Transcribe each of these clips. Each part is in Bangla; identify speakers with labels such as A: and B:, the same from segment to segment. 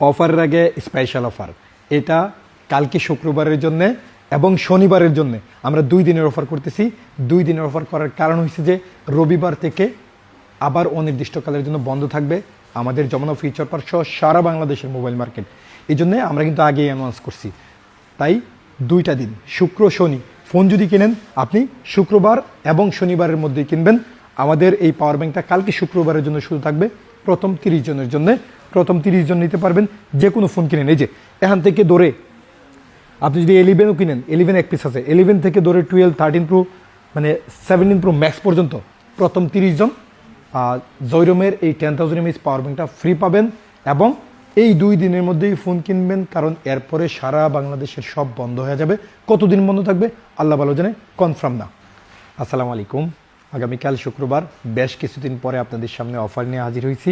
A: অফারের আগে স্পেশাল অফার এটা কালকে শুক্রবারের জন্য এবং শনিবারের জন্য। আমরা দুই দিনের অফার করতেছি। দুই দিনের অফার করার কারণ হচ্ছে যে, রবিবার থেকে আবার অনির্দিষ্টকালের জন্য বন্ধ থাকবে আমাদের যমুনা ফিউচার পার্ক সহ সারা বাংলাদেশের মোবাইল মার্কেট এই জন্য আমরা কিন্তু আগেই অ্যানাউন্স করছি। তাই দুইটা দিন, শুক্র, শনি। ফোন যদি কেনেন, আপনি শুক্রবার এবং শনিবারের মধ্যেই কিনবেন। আমাদের এই পাওয়ার ব্যাংকটা কালকে শুক্রবারের জন্য শুরু থাকবে। প্রথম তিরিশ জনের জন্য প্রথম তিরিশ জন নিতে পারবেন যে কোনো ফোন কিনেন এই যে, এখান থেকে দৌড়ে আপনি যদি এলিভেনও কিনেন এলিভেন এক পিস আছে এলিভেন থেকে ধরে টুয়েলভ থার্টিন প্রো মানে সেভেন্টিন প্রো ম্যাক্স পর্যন্ত প্রথম তিরিশ জন জৈরমের এই টেন থাউজেন্ড এমএইচ পাওয়ার ব্যাঙ্কটা ফ্রি পাবেন এবং এই দুই দিনের মধ্যেই ফোন কিনবেন, কারণ এরপরে সারা বাংলাদেশের সব বন্ধ হয়ে যাবে। কতদিন বন্ধ থাকবে? আল্লাহ ভালো জানে কনফার্ম না। আসসালামু আলাইকুম। আগামীকাল শুক্রবার বেশ কিছুদিন পরে আপনাদের সামনে অফার নিয়ে হাজির হয়েছি।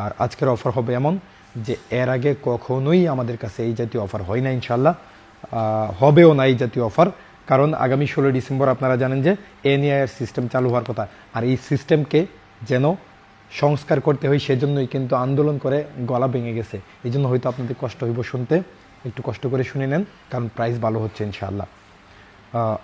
A: আর আজকের অফার হবে এমন যে এর আগে কখনোই আমাদের কাছে এই জাতীয় অফার হয় না ইনশাল্লাহ হবেও না এই জাতীয় অফার। কারণ আগামী ষোলোই ডিসেম্বর আপনারা জানেন যে এনআইআর সিস্টেম চালু হওয়ার কথা। আর এই সিস্টেমকে যেন সংস্কার করতে হয় সেজন্যই কিন্তু আন্দোলন করে গলা ভেঙে গেছে। এই জন্য হয়তো আপনাদের কষ্ট হইব শুনতে। একটু কষ্ট করে শুনে নেন, কারণ প্রাইস ভালো হচ্ছে ইনশাআল্লাহ।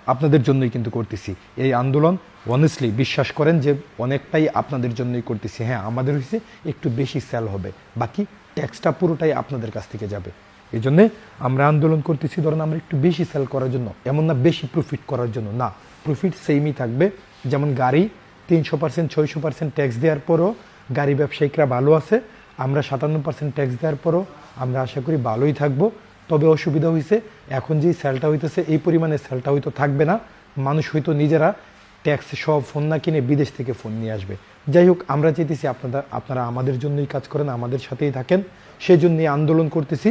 A: আপনাদের জন্যই কিন্তু করতেছি। এই আন্দোলন অনেস্টলি বিশ্বাস করেন যে অনেকটাই আপনাদের জন্যই করতেছি। হ্যাঁ আমাদের হচ্ছে একটু বেশি সেল হবে। বাকি ট্যাক্সটা পুরোটাই আপনাদের কাছ থেকে যাবে। এই জন্যে আমরা আন্দোলন করতেছি, ধরেন আমরা একটু বেশি সেল করার জন্য। এমন না বেশি প্রফিট করার জন্য, না। প্রফিট সেমই থাকবে। যেমন গাড়ি, তিনশো পার্সেন্ট ছয়শো পার্সেন্ট ট্যাক্স দেওয়ার পরও গাড়ি ব্যবসায়িকরা ভালো আছে। আমরা সাতান্ন পার্সেন্ট ট্যাক্স দেওয়ার পরও আমরা আশা করি ভালোই থাকব। তবে অসুবিধা হয়েছে এখন যেই সেলটা হইতেছে, এই পরিমাণে সেলটা হয়তো থাকবে না। মানুষ হয়তো নিজেরা ট্যাক্স সব ফোন না কিনে বিদেশ থেকে ফোন নিয়ে আসবে। যাই হোক, আমরা চাইতেছি আপনারা আপনারা আমাদের জন্যই কাজ করেন, আমাদের সাথেই থাকেন। সেই জন্যই আন্দোলন করতেছি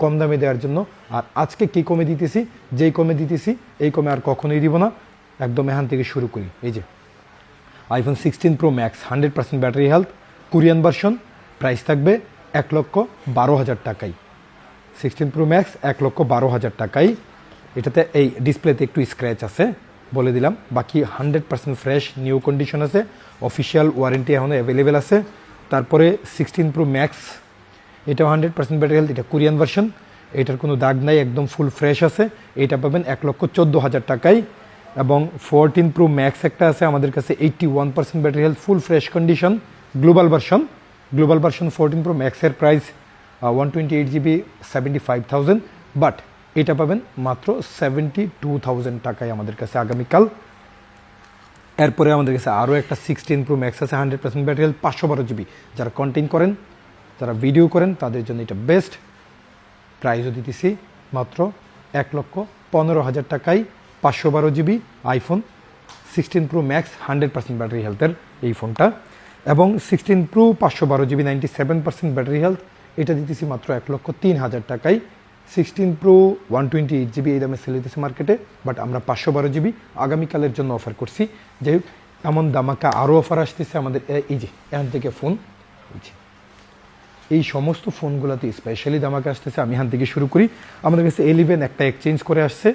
A: কম দামে দেওয়ার জন্য। আর আজকে কি কমে দিতেছি, যেই কমে দিতেছি, এই কমে আর কখনোই দিব না। একদম এখান থেকে শুরু করি। এই যে iPhone sixteen pro max hundred percent battery health Korean version price থাকবে এক লক্ষ বারো হাজার টাকায়। সিক্সটিন প্রো ম্যাক্স এক লক্ষ বারো হাজার টাকায় এটাতে এই ডিসপ্লেতে একটু স্ক্র্যাচ আছে, বলে দিলাম। বাকি hundred percent fresh new condition আছে অফিসিয়াল ওয়ারেন্টি এখনও অ্যাভেলেবেল আছে। তারপরে সিক্সটিন প্রো ম্যাক্স এটাও হান্ড্রেড পার্সেন্ট ব্যাটারি হেলথ এটা কোরিয়ান ভার্সন এটার কোনো দাগ নাই, একদম ফুল ফ্রেশ আছে। এটা পাবেন এক লক্ষ চোদ্দ হাজার টাকায় এবং ফোরটিন প্রো ম্যাক্স একটা আছে, আমাদের কাছে eighty one percent battery health full fresh condition global version global version fourteen pro ম্যাক্সের price one twenty eight GB seventy five thousand but এটা পাবেন মাত্র সেভেন্টি টু থাউজেন্ড টাকায় আমাদের কাছে আগামীকাল। এরপরে আমাদের কাছে আরও একটা সিক্সটিন প্রো ম্যাক্স আছে হান্ড্রেড পার্সেন্ট ব্যাটারি হেলথ পাঁচশো বারো জিবি যারা কন্টেন্ট করেন, যারা ভিডিও করেন, তাদের জন্য এটা বেস্ট প্রাইসও দিতেছি মাত্র এক লক্ষ পনেরো হাজার টাকায় পাঁচশো বারো GB iPhone sixteen pro max hundred percent battery হেলথের এই ফোনটা এবং সিক্সটিন প্রো পাঁচশো বারো GB ninety seven percent battery health এটা দিতেছি মাত্র এক লক্ষ তিন হাজার টাকায়। Sixteen pro one twenty eight GB এই দামে সেল দিতেছে মার্কেটে বাট আমরা পাঁচশো বারো জিবি আগামীকালের জন্য অফার করছি। যাই হোক, এমন দামাকা আরও অফার আসতেছে আমাদের এই যে, এখান থেকে ফোন এই সমস্ত ফোনগুলোতে স্পেশালি দামাকে আসতেছে, আমি এখান থেকে শুরু করি। আমাদের কাছে এলিভেন একটা এক্সচেঞ্জ করে আসছে।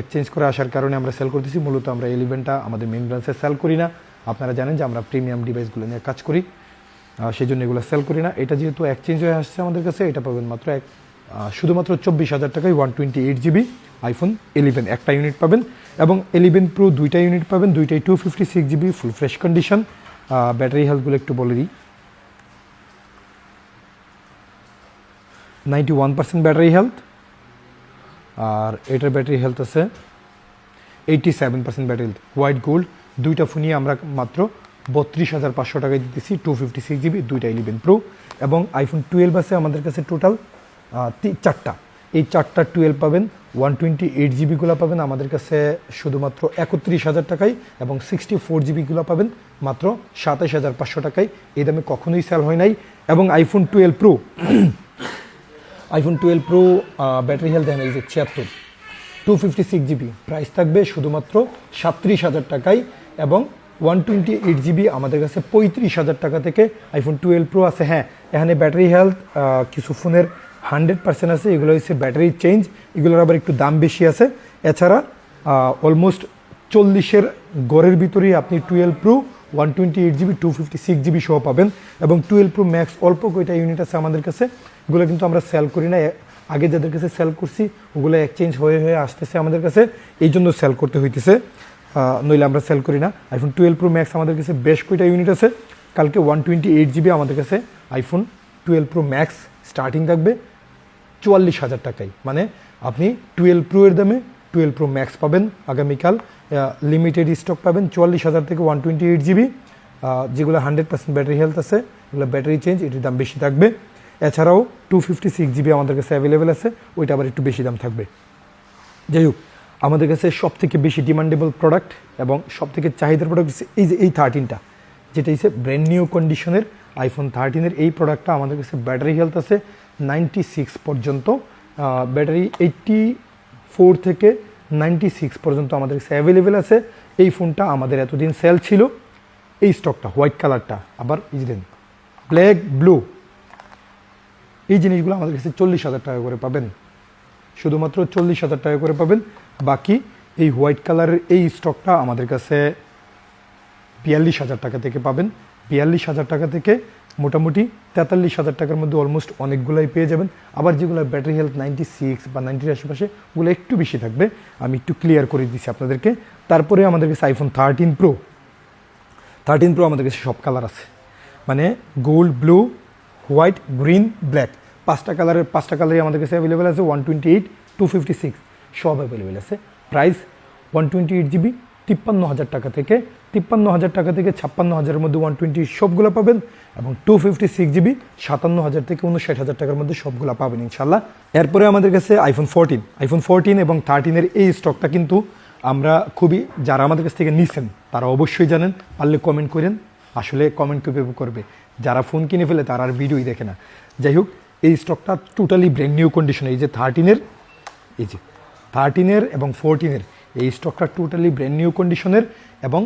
A: এক্সচেঞ্জ করে আসার কারণে আমরা সেল করতেছি। মূলত আমরা এলিভেনটা আমাদের মেন ব্রাঞ্চে সেল করি না। আপনারা জানেন যে আমরা প্রিমিয়াম ডিভাইসগুলো নিয়ে কাজ করি। সেই জন্য এগুলো সেল করি না। এটা যেহেতু এক্সচেঞ্জ হয়ে আসছে আমাদের কাছে, এটা পাবেন মাত্র এক শুধুমাত্র চব্বিশ হাজার টাকায় one twenty eight GB iPhone eleven একটা ইউনিট পাবেন এবং এলিভেন প্রো দুইটা ইউনিট পাবেন, দুইটাই two fifty six GB full fresh condition battery হেলথগুলো একটু বলে দিই। Ninety one percent battery health আর এটার ব্যাটারি হেলথ আছে eighty seven percent battery health white gold দুইটা ফোনই আমরা মাত্র বত্রিশ হাজার পাঁচশো টাকায় দিতেছি টু ফিফটি সিক্স জিবি দুইটা ইলেভেন প্রো এবং আইফোন টুয়েলভ আছে আমাদের কাছে টোটাল চারটা। এই চারটা টুয়েলভ পাবেন ওয়ান টোয়েন্টি এইট জিবিগুলো পাবেন, আমাদের কাছে শুধুমাত্র একত্রিশ হাজার টাকায় এবং সিক্সটি ফোর জিবিগুলো পাবেন, মাত্র সাতাশ হাজার পাঁচশো টাকায়। এই দামে কখনোই সেল হয় নাই এবং iPhone twelve pro iPhone twelve pro battery health দেখেন এই যে ছিয়াত্তর। Two fifty six GB price থাকবে শুধুমাত্র সাতত্রিশ হাজার টাকায় এবং ওয়ান টোয়েন্টি এইট জিবি আমাদের কাছে পঁয়ত্রিশ হাজার টাকা থেকে আইফোন টুয়েলভ প্রো আছে। হ্যাঁ এখানে ব্যাটারি হেলথ কিছু ফোনের হান্ড্রেড পার্সেন্ট আছে। এগুলো হচ্ছে ব্যাটারি চেঞ্জ এগুলোর আবার একটু দাম বেশি আছে। এছাড়া অলমোস্ট চল্লিশের গড়ের ভিতরেই আপনি twelve pro one twenty eight GB two fifty six GB সহ পাবেন। এবং টুয়েলভ প্রো ম্যাক্স অল্প কয়টা ইউনিট আছে আমাদের কাছে। এগুলো কিন্তু আমরা সেল করি না। আগে যাদের কাছে সেল করছি, ওগুলো এক্সচেঞ্জ হয়ে হয়ে আসতেছে আমাদের কাছে। এই জন্য সেল করতে হইতেছে। নইলে আমরা সেল করি না। আইফোন টুয়েলভ প্রো ম্যাক্স আমাদের কাছে বেশ কয়টা ইউনিট আছে। কালকে ওয়ান টোয়েন্টি এইট জিবি আমাদের কাছে iPhone twelve pro max starting থাকবে চুয়াল্লিশ হাজার টাকায়। মানে আপনি টুয়েলভ প্রো এর দামে টুয়েলভ প্রো ম্যাক্স পাবেন আগামীকাল। লিমিটেড স্টক পাবেন চুয়াল্লিশ হাজার থেকে ওয়ান টোয়েন্টি এইট জিবি যেগুলো হান্ড্রেড পার্সেন্ট ব্যাটারি হেলথ আছে, এগুলো ব্যাটারি চেঞ্জ এটির দাম বেশি থাকবে। এছাড়াও টু ফিফটি সিক্স জিবি আমাদের কাছে অ্যাভেলেবেল আছে, ওইটা আবার একটু বেশি দাম থাকবে। যাই হোক আমাদের কাছে সব থেকে বেশি ডিমান্ডেবল প্রোডাক্ট এবং সব থেকে চাহিদার প্রোডাক্ট হচ্ছে এই যে এই থার্টিনটা যেটা হচ্ছে ব্র্যান্ড নিউ কন্ডিশনের আইফোন থার্টিনের এই প্রোডাক্টটা আমাদের কাছে ব্যাটারি হেলথ আছে নাইনটি সিক্স পর্যন্ত ব্যাটারি এইটটি ফোর থেকে নাইনটি সিক্স পর্যন্ত আমাদের কাছে অ্যাভেলেবেল আছে। এই ফোনটা আমাদের এতদিন সেল ছিল। এই স্টকটা হোয়াইট কালারটা আবার যে ব্ল্যাক ব্লু এই জিনিসগুলো আমাদের কাছে চল্লিশ হাজার টাকা করে পাবেন। শুধুমাত্র চল্লিশ হাজার টাকা করে পাবেন। বাকি। এই হোয়াইট কালারের এই স্টকটা আমাদের কাছে বিয়াল্লিশ হাজার টাকা থেকে পাবেন। বিয়াল্লিশ হাজার টাকা থেকে মোটামুটি তেতাল্লিশ হাজার টাকার মধ্যে অলমোস্ট অনেকগুলাই পেয়ে যাবেন। আবার যেগুলো ব্যাটারি হেলথ নাইনটি সিক্স বা নাইনটির আশেপাশে, ওগুলো একটু বেশি থাকবে। আমি একটু ক্লিয়ার করে দিচ্ছি আপনাদেরকে। তারপরে আমাদের কাছে iPhone thirteen pro thirteen pro আমাদের কাছে সব কালার আছে। মানে gold blue white green black পাঁচটা কালারের পাঁচটা কালারই আমাদের কাছে অ্যাভেলেবেল আছে one twenty eight two fifty six সব অ্যাভেলেবেল আছে। Price one twenty eight GB তিপ্পান্ন হাজার টাকা থেকে, তিপ্পান্ন হাজার টাকা থেকে ছাপ্পান্ন হাজারের মধ্যে ওয়ান টোয়েন্টি সবগুলো পাবেন এবং টু ফিফটি সিক্স জিবি সাতান্ন হাজার থেকে উনষাট হাজার টাকার মধ্যে সবগুলো পাবেন ইনশাল্লাহ এরপরে আমাদের কাছে আইফোন ফোরটিন আইফোন ফোরটিন এবং থার্টিনের এই স্টকটা কিন্তু আমরা খুবই, যারা আমাদের কাছ থেকে নিছেন, তারা অবশ্যই জানেন, পারলে কমেন্ট করেন, আসলে কমেন্ট কীভাবে করবে। যারা ফোন কিনে ফেলে, তারা আর ভিডিওই দেখে না। যাই হোক, এই স্টকটা টোটালি ব্র্যান্ড নিউ কন্ডিশনে এই যে থার্টিনের এই যে থার্টিনের এবং ফোরটিনের এই স্টকটা টোটালি ব্র্যান্ড নিউ কন্ডিশনের এবং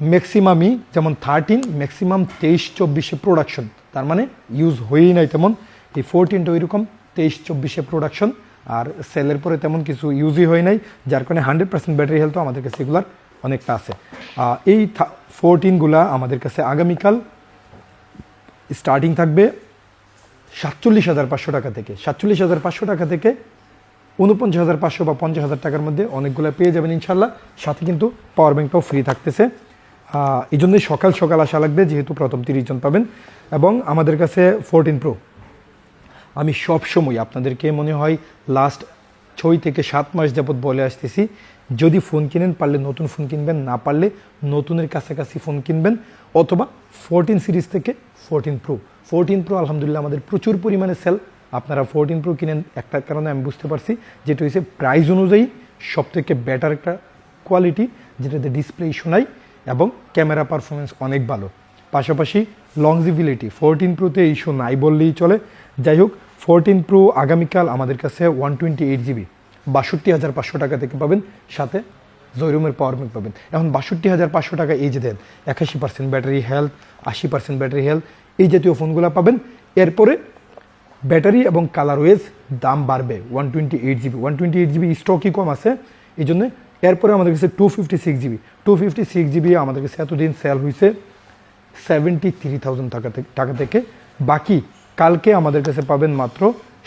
A: ম্যাক্সিমামই যেমন থার্টিন ম্যাক্সিমাম তেইশ চব্বিশে প্রোডাকশন তার মানে ইউজ হয়েই নাই তেমন। এই ফোরটিনটা ওইরকম তেইশ চব্বিশে প্রোডাকশন আর সেলের পরে তেমন কিছু ইউজই হয় নাই, যার কারণে হান্ড্রেড পার্সেন্ট ব্যাটারি হেলথও আমাদের কাছে এগুলার অনেকটা আছে। এই ফোরটিনগুলা আমাদের কাছে আগামীকাল স্টার্টিং থাকবে সাতচল্লিশ হাজার পাঁচশো টাকা থেকে। সাতচল্লিশ হাজার পাঁচশো টাকা থেকে উনপঞ্চাশ হাজার পাঁচশো বা পঞ্চাশ হাজার টাকার মধ্যে অনেকগুলো পেয়ে যাবেন ইনশাল্লাহ সাথে কিন্তু পাওয়ার ব্যাঙ্কটাও ফ্রি থাকতেছে। এই জন্যই সকাল সকাল আসা লাগবে, যেহেতু প্রথম তিরিশ জন পাবেন। এবং আমাদের কাছে ফোরটিন প্রো আমি সব সময় আপনাদেরকে মনে হয় লাস্ট ছয় থেকে সাত মাস যাবৎ বলে আসতেছি, যদি ফোন কিনেন, পারলে নতুন ফোন কিনবেন, না পারলে নতুনের কাছাকাছি ফোন কিনবেন, অথবা ফোরটিন সিরিজ থেকে ফোরটিন প্রো ফোরটিন প্রো আলহামদুলিল্লাহ, আমাদের প্রচুর পরিমাণে সেল আপনারা ফোরটিন প্রো কিনেন, একটা কারণে আমি বুঝতে পারছি, যেটা হচ্ছে প্রাইস অনুযায়ী সব থেকে বেটার একটা কোয়ালিটি যেটাতে ডিসপ্লে ইস্যু নাই এবং ক্যামেরা পারফরমেন্স অনেক ভালো। পাশাপাশি লংজিবিলিটি ফোরটিন প্রোতে ইস্যু নাই বললেই চলে। যাই হোক ফোরটিন প্রো আগামীকাল আমাদের কাছে ওয়ান টোয়েন্টি এইট জিবি বাষট্টি হাজার পাঁচশো টাকা থেকে পাবেন, সাথে জয়রুমের পাওয়ার ব্যাংক পাবেন। এখন বাষট্টি হাজার পাঁচশো টাকা এই যে দেন, একাশি পার্সেন্ট ব্যাটারি হেলথ আশি পার্সেন্ট ব্যাটারি হেলথ এই জাতীয় ফোনগুলো পাবেন। এরপরে ব্যাটারি এবং কালার ওয়েজ দাম বাড়বে। One twenty eight GB one twenty eight GB স্টকই কম আছে। এই জন্য এরপরে আমাদের কাছে two fifty six GB two fifty six GB আমাদের কাছে এতদিন সেল হয়েছে সেভেন্টি থ্রি থাউজেন্ড টাকা থেকে টাকা থেকে। বাকি কালকে আমাদের কাছে পাবেন মাত্র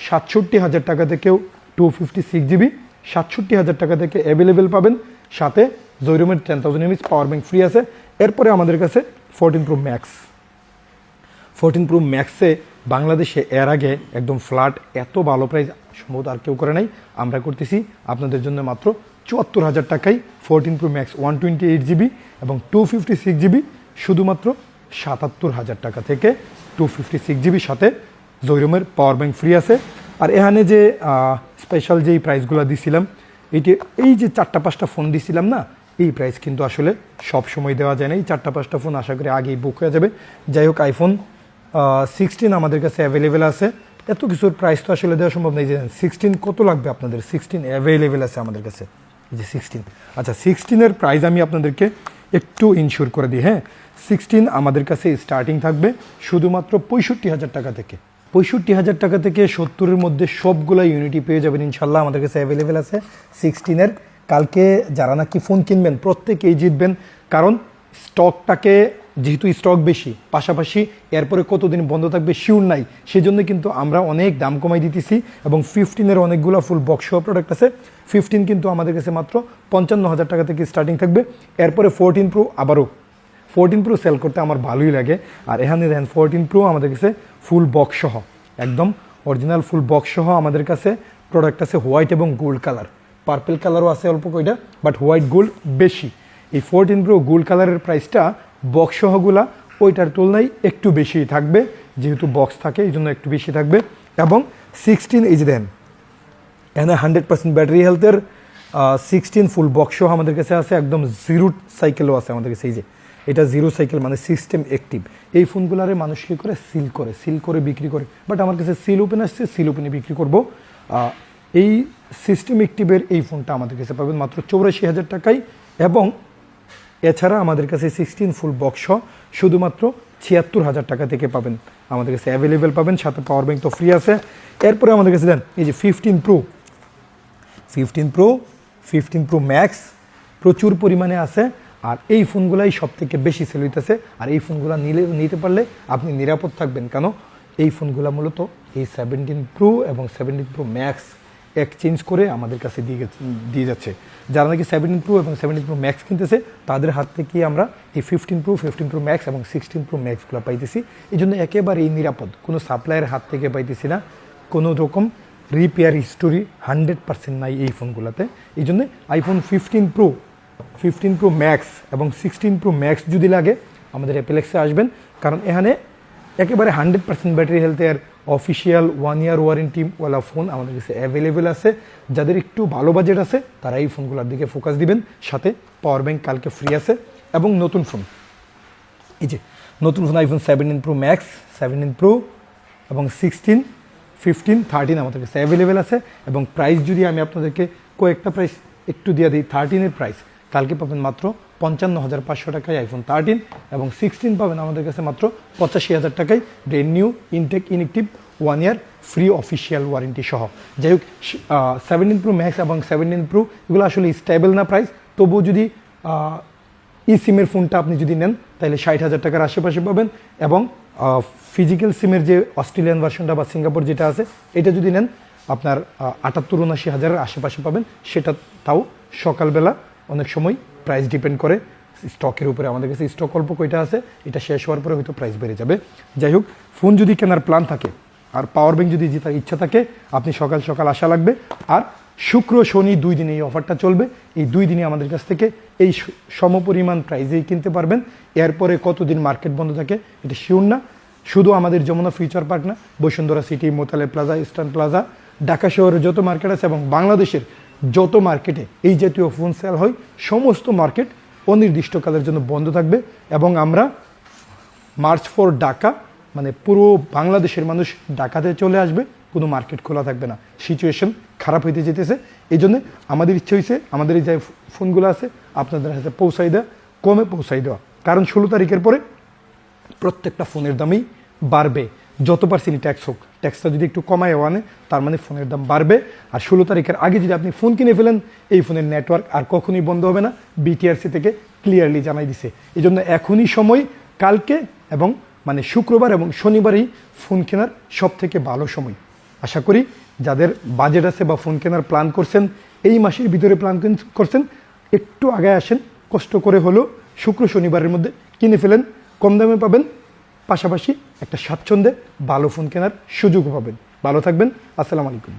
A: সাতষট্টি হাজার টাকা থেকেও টু ফিফটি সিক্স জিবি সাতষট্টি হাজার টাকা থেকে অ্যাভেলেবেল পাবেন। সাথে জৈরমের ten thousand MS power bank free আছে। এরপরে আমাদের কাছে fourteen pro max fourteen pro ম্যাক্সে বাংলাদেশে এর আগে একদম ফ্ল্যাট এত ভালো প্রাইস সম্ভবত আর কেউ করে নাই। আমরা করতেছি আপনাদের জন্য মাত্র চুয়াত্তর হাজার টাকায় fourteen pro max one twenty eight GB এবং টু ফিফটি সিক্স জিবি শুধুমাত্র সাতাত্তর হাজার টাকা থেকে টু ফিফটি সিক্স জিবির সাথে জৈরমের পাওয়ার ব্যাঙ্ক ফ্রি আছে। আর এখানে যে স্পেশাল যেই প্রাইসগুলো দিছিলাম এইটি এই যে চারটা পাঁচটা ফোন দিছিলাম না, এই প্রাইস কিন্তু আসলে সব সময় দেওয়া যায় না। এই চারটা পাঁচটা ফোন আশা করি আগেই বুক হয়ে যাবে। যাই হোক আইফোন সিক্সটিন আমাদের কাছে অ্যাভেলেবেল আছে। এত কিছুর প্রাইস তো আসলে দেওয়া সম্ভব নেই যে সিক্সটিন কত লাগবে আপনাদের? সিক্সটিন অ্যাভেলেবেল আছে আমাদের কাছে। যে সিক্সটিন আচ্ছা সিক্সটিনের প্রাইস আমি আপনাদেরকে একটু ইনশিওর করে দিই হ্যাঁ? সিক্সটিন আমাদের কাছে স্টার্টিং থাকবে শুধুমাত্র পঁয়ষট্টি হাজার টাকা থেকে। পঁয়ষট্টি হাজার টাকা থেকে সত্তরের মধ্যে সবগুলো ইউনিটি পেয়ে যাবেন ইনশাল্লাহ আমাদের কাছে অ্যাভেলেবেল আছে সিক্সটিনের কালকে যারা নাকি ফোন কিনবেন, প্রত্যেকেই জিতবেন। কারণ স্টকটাকে যেহেতু স্টক বেশি, পাশাপাশি এরপরে কতদিন বন্ধ থাকবে শিওর নাই, সেজন্য কিন্তু আমরা অনেক দাম কমাই দিতেছি এবং ফিফটিনের অনেকগুলো ফুল বক্স প্রোডাক্ট আছে। ফিফটিন কিন্তু আমাদের কাছে মাত্র পঞ্চান্ন হাজার টাকা থেকে স্টার্টিং থাকবে। এরপরে ফোরটিন প্রো আবারও। ফোরটিন প্রো সেল করতে আমার ভালোই লাগে। আর এখানে দেখেন ফোরটিন প্রো আমাদের কাছে ফুল বক্স একদম অরিজিনাল ফুল বক্স আমাদের কাছে প্রোডাক্ট আছে হোয়াইট এবং গোল্ড কালার পার্পেল কালারও আছে অল্প কয়টা বাট হোয়াইট গোল্ড বেশি। এই ফোরটিন প্রো গোল্ড কালারের প্রাইসটা বক্স সহগুলা ওইটার তুলনায় একটু বেশি থাকবে, যেহেতু বক্স থাকে এই জন্য একটু বেশি থাকবে। এবং সিক্সটিন যে দেন এখানে হান্ড্রেড পার্সেন্ট ব্যাটারি হেলথের সিক্সটিন ফুল বক্সও আমাদের কাছে আছে, একদম জিরো সাইকেলও আছে আমাদের কাছে, এই যে। এটা জিরো সাইকেল মানে সিস্টেম অ্যাক্টিভ এই ফোনগুলারে মানুষ কী করে? সিল করে সিল করে বিক্রি করে। বাট আমার কাছে সিল ওপেন আসছে সিল ওপেনে বিক্রি করব। এই সিস্টেম অ্যাক্টিভের এই ফোনটা আমাদের কাছে পাবেন মাত্র চৌরাশি হাজার টাকায়। এবং এছাড়া আমাদের কাছে সিক্সটিন ফুল বক্স শুধুমাত্র ছিয়াত্তর হাজার টাকা থেকে পাবেন। আমাদের কাছে অ্যাভেলেবেল পাবেন, সাথে পাওয়ার ব্যাংক তো ফ্রি আছে। এরপরে আমাদের কাছে দেন, এই যে fifteen pro fifteen pro fifteen pro max প্রচুর পরিমাণে আছে। আর এই ফোনগুলাই সব থেকে বেশি সেল হইতেছে। আর এই ফোনগুলো নিলে নিতে পারলে আপনি নিরাপদ থাকবেন। কেন? এই ফোনগুলো মূলত এই সেভেন্টিন প্রো এবং সেভেন্টিন প্রো ম্যাক্স এক্সচেঞ্জ করে আমাদের কাছে দিয়ে দিয়ে যাচ্ছে। যারা নাকি সেভেন্টিন প্রো এবং সেভেন্টিন প্রো ম্যাক্স কিনতেছে, তাদের হাত থেকে আমরা এই fifteen pro fifteen pro max এবং সিক্সটিন প্রো ম্যাক্সগুলো পাইতেছি। এই জন্য একেবারেই নিরাপদ। কোনো সাপ্লাইয়ের হাত থেকে পাইতেছি না। কোনো রকম রিপেয়ার হিস্টোরি হান্ড্রেড পার্সেন্ট নাই এই ফোনগুলোতে এই জন্য iPhone fifteen pro fifteen pro max এবং সিক্সটিন প্রো ম্যাক্স যদি লাগে, আমাদের অ্যাপেলেক্সে আসবেন। কারণ এখানে একেবারে হান্ড্রেড পার্সেন্ট ব্যাটারি হেলথের অফিসিয়াল ওয়ান ইয়ার ওয়ারেন্টিওয়ালা ফোন আমাদের কাছে অ্যাভেলেবেল আছে। যাদের একটু ভালো বাজেট আছে, তারা এই ফোনগুলোর দিকে ফোকাস দিবেন। সাথে পাওয়ার ব্যাংক কালকে ফ্রি আছে এবং নতুন ফোন এই যে, নতুন phone iPhone seventeen pro max seventeen pro এবং সিক্সটিন ফিফটিন থার্টিন আমাদের কাছে অ্যাভেলেবেল আছে। এবং প্রাইস যদি আমি আপনাদেরকে কয়েকটা প্রাইস একটু দিয়ে দিই থার্টিনের প্রাইস কালকে পাবেন মাত্র পঞ্চান্ন হাজার পাঁচশো টাকায় আইফোন থার্টিন এবং সিক্সটিন পাবেন আমাদের কাছে মাত্র পঁচাশি হাজার টাকায় brand new intact inactive one year free official warranty সহ। যাই হোক সেভেন্টিন প্রো ম্যাক্স এবং সেভেন্টিন প্রো এগুলো আসলে স্টেবল না প্রাইস তবুও যদি ই সিমের ফোনটা আপনি যদি নেন, তাহলে ষাট হাজার টাকার আশেপাশে পাবেন এবং ফিজিক্যাল সিমের যে অস্ট্রেলিয়ান ভার্সনটা বা সিঙ্গাপুর যেটা আছে, এটা যদি নেন, আপনার আটাত্তর, উনআশি হাজারের আশেপাশে পাবেন। সেটা তাও সকালবেলা অনেক সময় প্রাইস ডিপেন্ড করে স্টকের উপরে। আমাদের কাছে স্টক অল্প কয়টা আছে, এটা শেষ হওয়ার পরে হয়তো প্রাইস বেড়ে যাবে। যাই হোক ফোন যদি কেনার প্ল্যান থাকে আর পাওয়ার ব্যাংক যদি জেতার ইচ্ছা থাকে, আপনি সকাল সকাল আসা লাগবে। আর শুক্র, শনি দুই দিনে এই অফারটা চলবে। এই দুই দিনে আমাদের কাছ থেকে এই স- সমপরিমাণ প্রাইজেই কিনতে পারবেন। এরপরে কতদিন মার্কেট বন্ধ থাকে, এটা শিওর না। শুধু আমাদের যমুনা ফিউচার পার্ক না, Bashundhara city Motaleb plaza eastern plaza Dhaka শহরের যত মার্কেট আছে এবং বাংলাদেশের যত মার্কেটে এই জাতীয় ফোন সেল হয়, সমস্ত মার্কেট অনির্দিষ্টকালের জন্য বন্ধ থাকবে এবং আমরা মার্চ ফর ডাকা মানে পুরো বাংলাদেশের মানুষ ডাকাতে চলে আসবে, কোনো মার্কেট খোলা থাকবে না। সিচুয়েশন খারাপ হইতে যেতেছে। এই জন্য আমাদের ইচ্ছে হয়েছে আমাদের এই যে ফোনগুলো আছে, আপনাদের হাতে পৌঁছাই দেওয়া, কমে পৌঁছাই দেওয়া। কারণ ষোলো তারিখের পরে প্রত্যেকটা ফোনের দামই বাড়বে। যত পার্সেন্ট ট্যাক্স হোক ট্যাক্সটা যদি একটু কমায় আনে তার মানে ফোনের দাম বাড়বে। আর ষোলো তারিখের আগে যদি আপনি ফোন কিনে ফেলেন, এই ফোনের নেটওয়ার্ক আর কখনোই বন্ধ হবে না। বিটিআরসি থেকে ক্লিয়ারলি জানাই দিছে। এই জন্য এখনই সময়, কালকে এবং মানে শুক্রবার এবং শনিবারই ফোন কেনার সব থেকে ভালো সময়। আশা করি যাদের বাজেট আছে বা ফোন কেনার প্ল্যান করছেন, এই মাসের ভিতরে প্ল্যান করছেন, একটু আগে আসেন। কষ্ট করে হলেও শুক্র শনিবারের মধ্যে কিনে ফেলেন, কম দামে পাবেন। পাশাপাশি একটা স্বাচ্ছন্দ্যে ভালো ফোন কেনার সুযোগ পাবেন। ভালো থাকবেন। আসসালামু আলাইকুম।